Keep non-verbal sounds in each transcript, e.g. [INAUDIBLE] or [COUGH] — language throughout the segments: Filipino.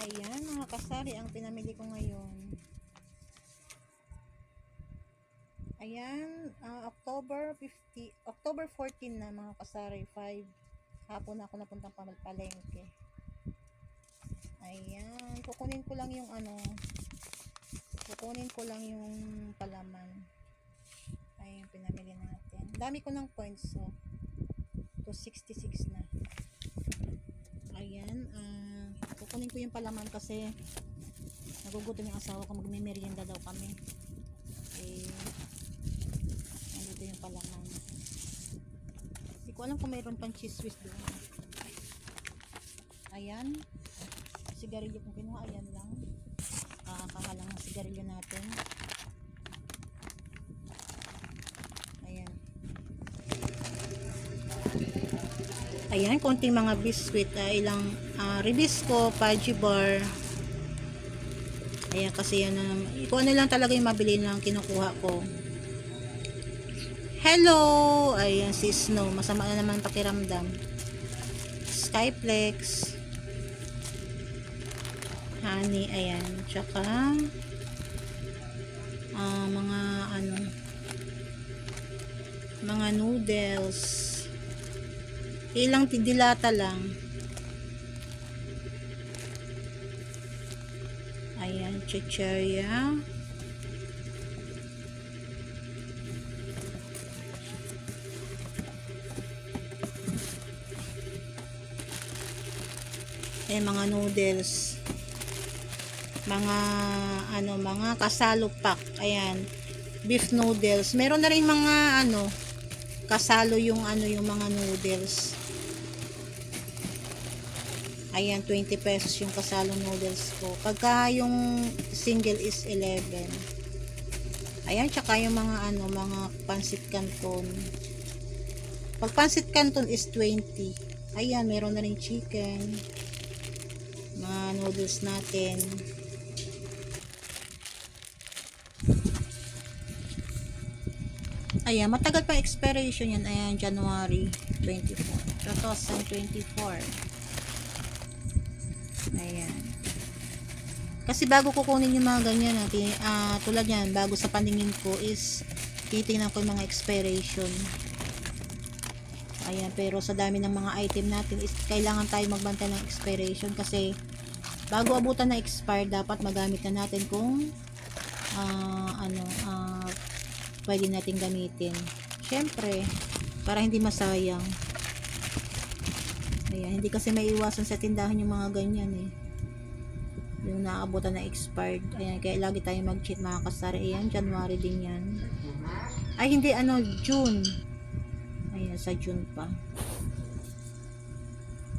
Ayan, mga kasari, ang pinamili ko ngayon. Ayan, ah, October 50, October 14 na mga kasari, 5. Hapon na ako napuntang pal- palengke. Ayan, kukunin ko lang yung ano, kukunin ko lang yung palaman. Ayan, pinamili natin. Dami ko ng points, so, 266 na. Ayan, ah, kukunin ko yung palaman kasi nagugutom yung asawa ko, magme-merienda daw kami. Eh, nandito yung palaman. Hindi ko alam kung mayroon pang cheese whiz doon. Ayan, sigarilyo kung kinuha, ayan lang. Ah, kakalang ng sigarilyo natin. Ayan, konting mga biscuit. Uh, ilang uh, ribisco, Paji bar. Ayan, kasi yan na Kung ano lang talaga yung mabili lang kinukuha ko. Hello! Ayan, si Snow. Masama na naman pakiramdam. Skyplex. Honey, ayan. Tsaka, ah, mga ano, mga noodles. Ilang tidilata lang. Ayan, chicheria. Ayan, mga noodles. Mga, ano, mga kasalo pack. Ayan, beef noodles. Meron na rin mga, ano, kasalo yung, ano, yung mga noodles. Ayan, 20 pesos yung kasalo noodles ko. Pagka yung single is 11. Ayan, tsaka yung mga ano, mga pansit canton. Pag pansit canton is 20. Ayan, meron na rin chicken. Mga noodles natin. Ayan, matagal pa expiration yan. Ayan, January 24. 2024. Kasi bago kukunin yung mga ganyan natin, ah tulad yan, bago sa paningin ko is titingnan ko yung mga expiration. Ayan, pero sa dami ng mga item natin is kailangan tayo magbantay ng expiration kasi bago abutan na expire, dapat magamit na natin kung ah, ano, ah, pwede natin gamitin. Syempre, para hindi masayang. Ayan, hindi kasi may iwasan sa tindahan yung mga ganyan eh. Yung naaabutan na expired. Ayan, kaya lagi tayo mag-cheat mga kasari. Ayan, January din yan. Ay, hindi, ano, June. Ayan, sa June pa.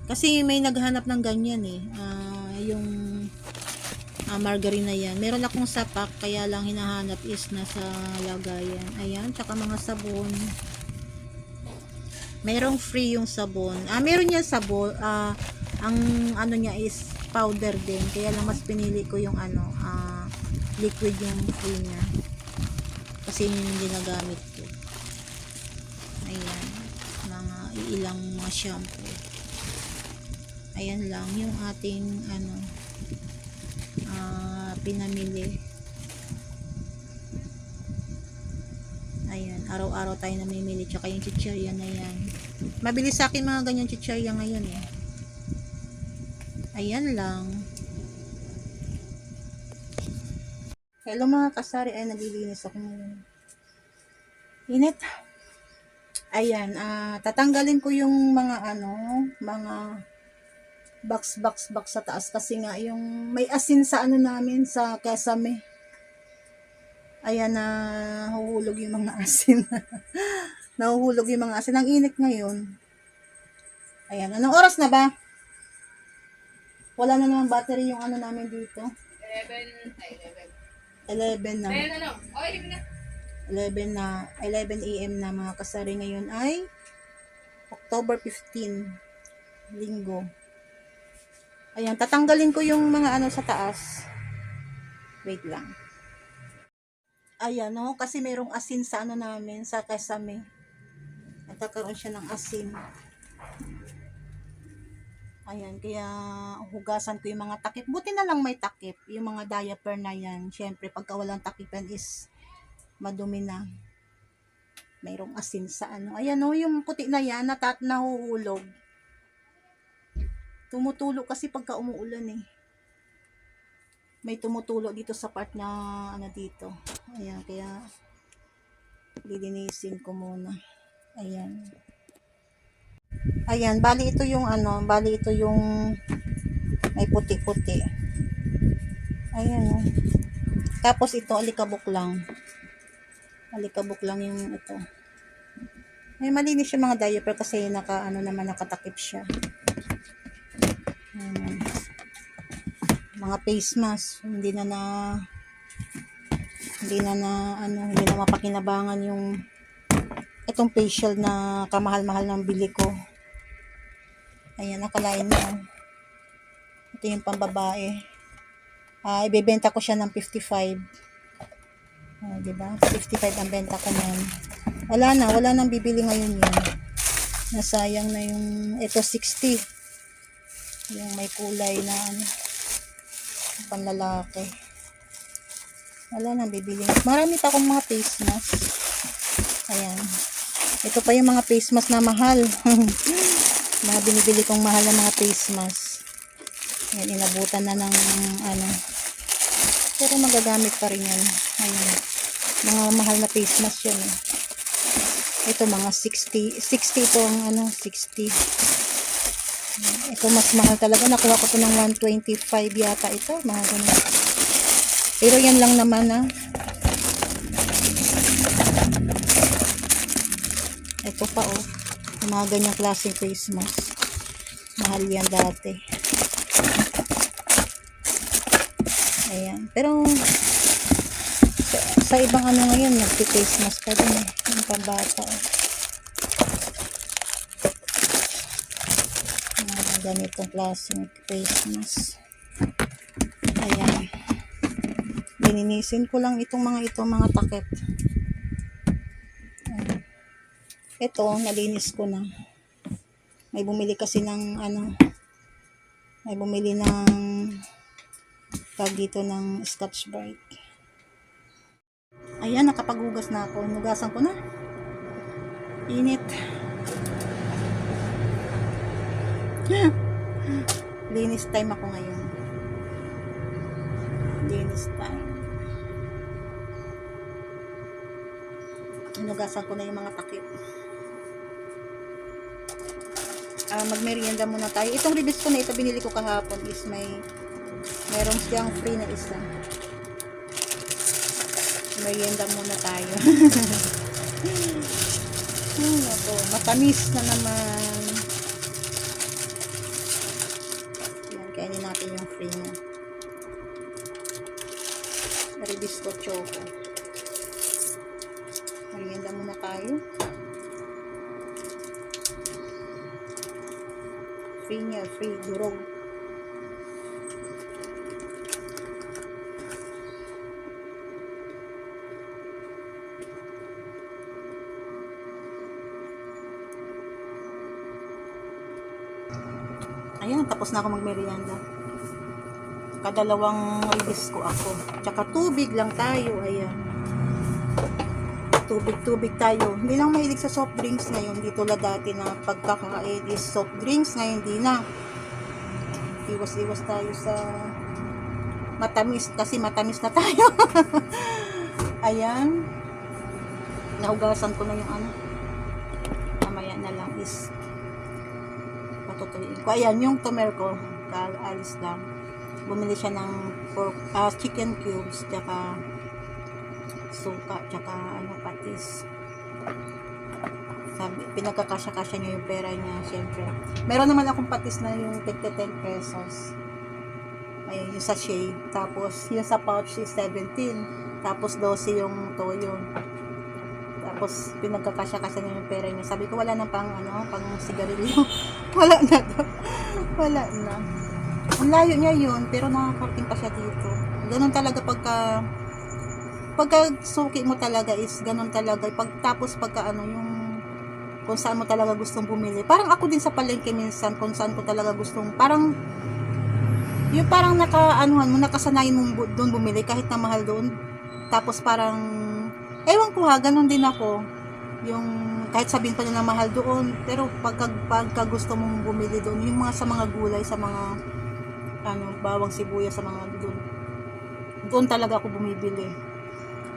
Kasi may naghanap ng ganyan eh. Ah, yung ah, margarine na yan. Meron akong sapak, kaya lang hinahanap is nasa lagayan. Ayan, tsaka mga sabon. Merong free yung sabon. Ah, meron yan sabon. Ah, ang ano niya is powder din. Kaya lang mas pinili ko yung ano, ah, liquid yung free niya. Kasi yun yung ginagamit ko. Ayan. Mga ilang mga shampoo. Ayan lang yung ating ano ah, pinamili. Ayan, araw-araw tayo namimili tsaka yung chichirya na yan. Mabilis sa akin mga ganyan chichirya ngayon eh. Ayan lang. Hello mga kasari, ay naglilinis ako ngayon. Init. Ayan, ah, tatanggalin ko yung mga ano, mga box box box sa taas kasi nga yung may asin sa ano namin sa kesame. Ayan na nahuhulog yung mga [LAUGHS] asin. nahuhulog yung mga asin. Ang init ngayon. Ayan, anong oras na ba? Wala na naman battery yung ano namin dito. 11, ay 11 11. na. Ayan ano, oh, hindi na. 11 na 11 AM na mga kasari ngayon ay October 15 linggo ayan tatanggalin ko yung mga ano sa taas wait lang ayan no kasi merong asin sa ano namin sa kasame nagkakaroon siya ng asin Ayan, kaya hugasan ko yung mga takip. Buti na lang may takip. Yung mga diaper na yan. Siyempre, pagka walang takipan is madumi na. Mayroong asin sa ano. Ayan o, yung puti na yan, natat nahuhulog. Tumutulo kasi pagka umuulan eh. May tumutulo dito sa part na ano dito. Ayan, kaya lilinisin ko muna. Ayan. Ayan, bali ito yung ano, bali ito yung may puti-puti. Ayan. oh. Tapos ito, alikabok lang. Alikabok lang yung ito. May malinis yung mga diaper kasi naka, ano naman, nakatakip siya. Ayan. Mga face mask, hindi na na hindi na na ano, hindi na mapakinabangan yung itong facial na kamahal-mahal ng bili ko. Ayan, nakalain mo. Ito yung pambabae. Ah, ibebenta ko siya ng 55. Ah, di ba? 55 ang benta ko niyan. Wala na, wala nang bibili ngayon yun. Nasayang na yung, ito 60. Yung may kulay na ano, panlalaki. Wala nang bibili. Marami pa akong mga face mask. Ayan. Ito pa yung mga face mask na mahal. [LAUGHS] mga binibili kong mahal na mga face mask. Ayan, inabutan na ng ano. Pero magagamit pa rin yan. Ayan. Mga mahal na face mask yan. Eh. Ito mga 60. 60 ito ano, 60. Ayan, Ito mas mahal talaga. Nakuha ko ito ng 125 yata ito. Mga ganun. Pero yan lang naman ah. Ito pa oh. Yung mga ganyang klaseng mask. Mahal yan dati. Ayan. Pero sa, sa ibang ano ngayon, nagpi-face mask pa din eh. Yung pambata oh. Mga ganitong klaseng mask. Ayan. Lininisin ko lang itong mga ito, mga takip. Ito, nalinis ko na. May bumili kasi ng ano, may bumili ng tag dito ng Scotch Brite. Ayan, nakapaghugas na ako. Nugasan ko na. Init. [LAUGHS] Linis time ako ngayon. Linis time. Nugasan ko na yung mga takip. Ah, magmerienda muna tayo. Itong ribis ko na ito, binili ko kahapon is may meron siyang free na isa. Merienda muna tayo. [LAUGHS] Ay, nako. Matamis na naman. Yan, kainin natin yung free niya. Ribis ko choco. Merienda muna tayo. Free niya, free. Durog. Ayan, tapos na ako magmerienda. Kadalawang ribis ko ako. Tsaka tubig lang tayo. Ayan. Tubig-tubig tayo. Hindi lang mahilig sa soft drinks ngayon. Hindi tulad dati na pagkakain is soft drinks. Ngayon hindi na. Iwas-iwas tayo sa matamis. Kasi matamis na tayo. [LAUGHS] Ayan. Nahugasan ko na yung ano. Mamaya na lang is patutuyin ko. Ayan, yung tomer ko, kaalis lang. Bumili siya ng pork, ah, chicken cubes, tsaka suka, tsaka ano, patis. Sabi, pinagkakasya-kasya niya yung pera niya, syempre. Meron naman akong patis na yung 10 pesos. Ayun, yung sachet. Tapos, yung sa pouch is 17. Tapos, 12 yung toyo. Tapos, pinagkakasya-kasya niya yung pera niya. Sabi ko, wala na pang, ano, pang sigarilyo. [LAUGHS] wala na to. Wala na. Ang layo niya yun, pero nakakarating pa siya dito. Ganun talaga pagka, pagka suki mo talaga is ganun talaga. Pag, tapos pagka ano, yung, kung saan mo talaga gustong bumili. Parang ako din sa palengke minsan kung saan ko talaga gustong parang yung parang naka anuhan mo nakasanayan mo doon bumili kahit na mahal doon. Tapos parang ewan ko ha, ganun din ako. Yung kahit sabihin pa nila mahal doon, pero pagka, pagka gusto mong bumili doon, yung mga sa mga gulay, sa mga ano, bawang sibuyas sa mga doon. Doon talaga ako bumibili.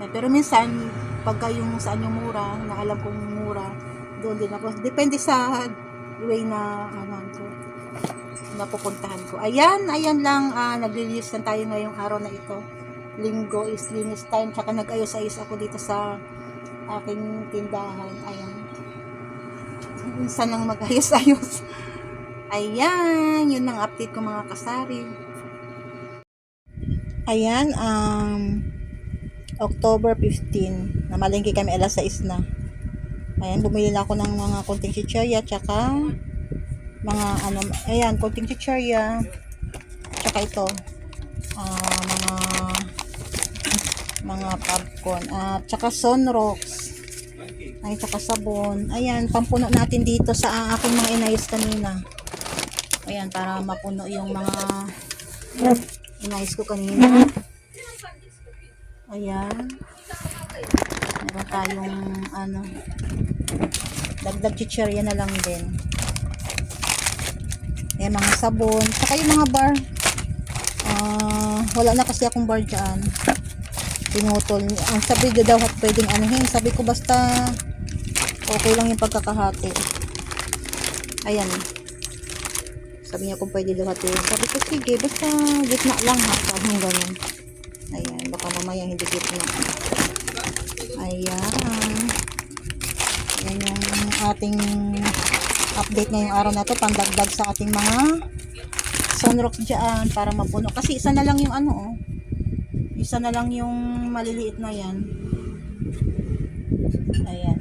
Eh, pero minsan, pagka yung saan yung mura, na alam kong mura, doon din ako. Depende sa way na ano ko napupuntahan ko. Ayan, ayan lang, ah, nag-release lang tayo ngayong araw na ito. Linggo is linis time, tsaka nag-ayos-ayos ako dito sa aking tindahan. Ayan. Minsan lang mag-ayos-ayos. [LAUGHS] Ayan, yun ang update ko mga kasari. Ayan, um, October 15, namalingki kami alas 6 na. Ayan, bumili na ako ng mga konting chichirya, tsaka mga ano, ayan, konting chichirya, tsaka ito, ah, mga mga popcorn, at tsaka sunrocks, ay, tsaka sabon. Ayan, pampuno natin dito sa aking mga inayos kanina. Ayan, para mapuno yung mga inayos ko kanina. Ayan. Meron tayong ano, dagdag chichirya na lang din. Ayan, mga sabon. Saka yung mga bar. Ah, wala na kasi akong bar dyan. Pinutol. Ang sabi ko daw pwedeng anuhin. Sabi ko basta okay lang yung pagkakahati. Ayan. Sabi niya kung pwede daw hati. Sabi ko sige, basta gitna lang ha. Sabi ganun. Mamaya hindi gitna. Ayan. Ayan yung ating update ngayong araw na to pandagdag sa ating mga sunrock dyan para mapuno. Kasi isa na lang yung ano oh. Isa na lang yung maliliit na yan. Ayan.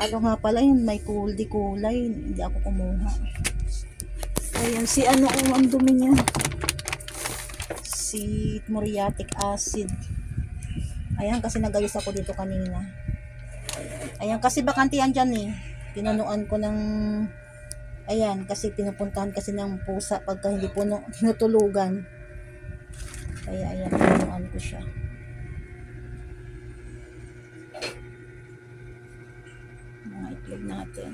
Ano nga pala yun, may kuldi kulay. Hindi ako kumuha. Ayan, si ano oh, ang dumi niya. Si muriatic acid. Ayan, kasi nagayos ako dito kanina. Ayan, kasi bakante yan dyan eh. Pinunuan ko ng... Ayan, kasi pinupuntahan kasi ng pusa pagka hindi puno, [LAUGHS] tinutulugan. Kaya ayan, pinunuan ko siya. Mga itlog natin.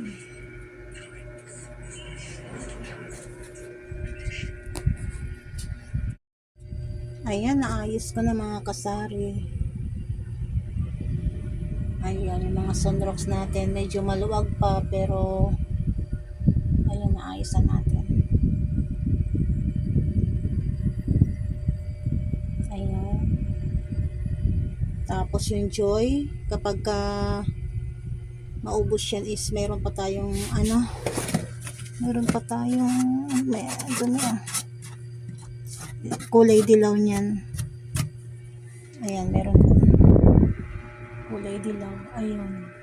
Ayan, naayos ko na mga kasari. Ayan, yung mga sunrocks natin. Medyo maluwag pa, pero ayan, naayos na natin. Ayan. Tapos yung joy, kapag ka maubos yan is meron pa tayong ano, meron pa tayong, may, doon na, kulay dilaw niyan. Ayan, meron kulay dilaw. Ayun.